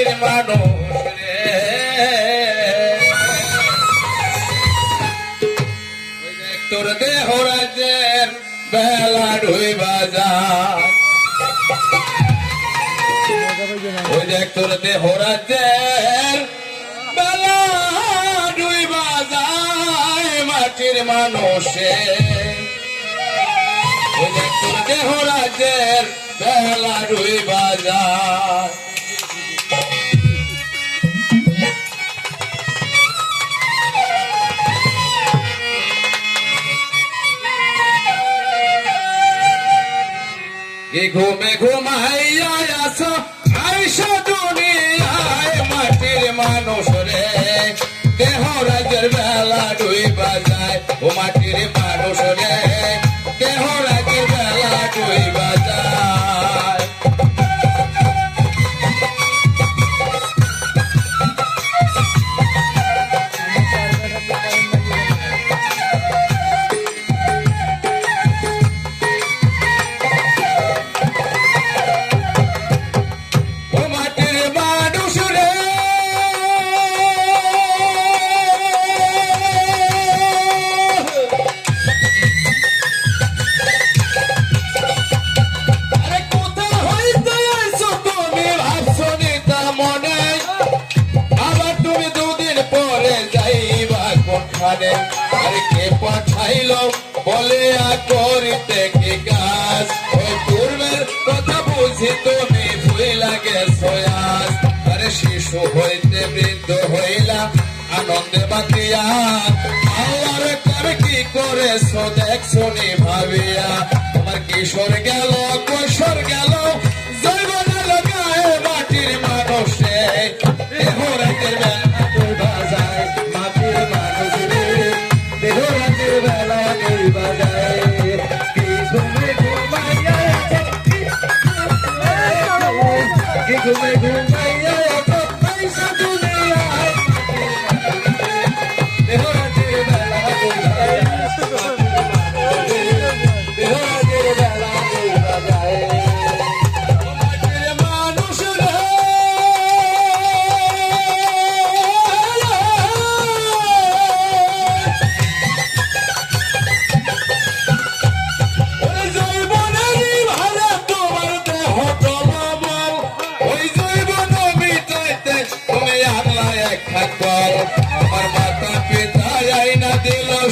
মাটির মানুষ দেহ রাজ্যের বেলা ঢুই বাজার ওই দেখ তোর দেহ রাজ্যের বেলা ঢুই বাজার কি ঘুমে ঘুমাইয়া আসো, আইসা দুনিয়ায় মাটির মানুষ রে। দেহ রাজের বেলা ডুই বাজায় ও মাটির মানুষ রে। কোনখানে আরে কে পাঠাইলো? বলে করিতে কাজ? পূর্বের কথা বুঝি তুমি আরে শিশু হইতে বৃদ্ধ হইলা, আনন্দে বাতিয়া আল্লাহর কার কি করেছ দেখছ নি ভাবিয়া। তোমার কিশোর গেল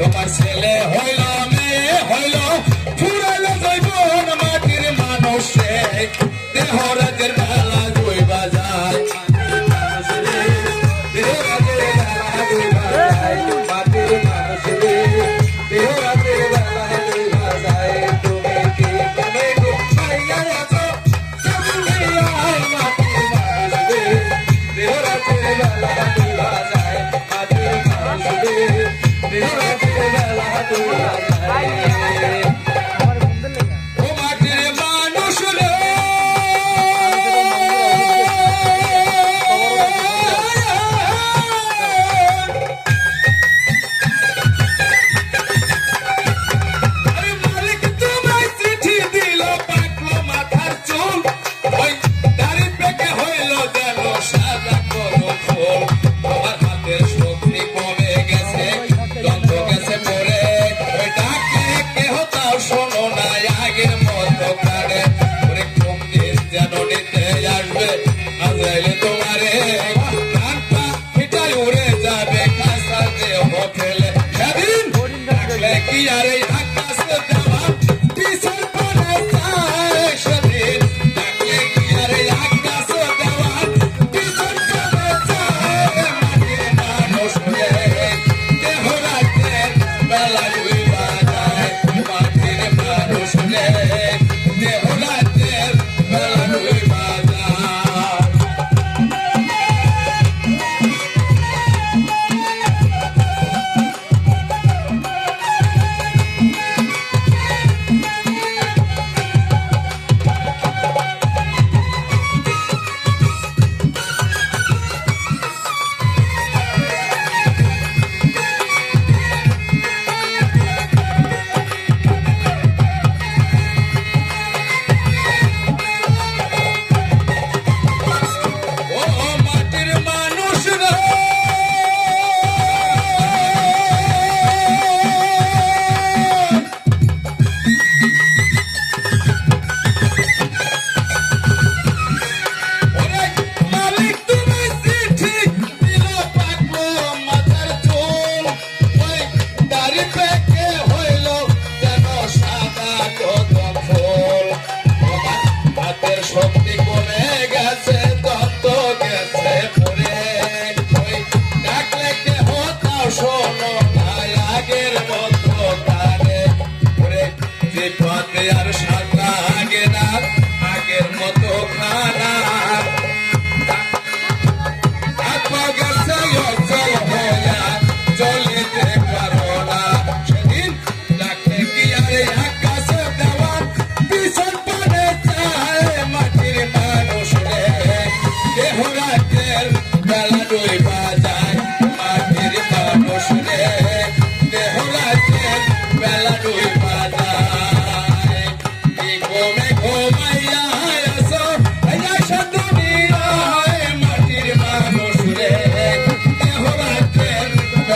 তোমার ছেলে হইল মেয়ে হইল ফুরাইল জৈবন মাটির মানুষে। দেহ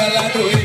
বেলা দুই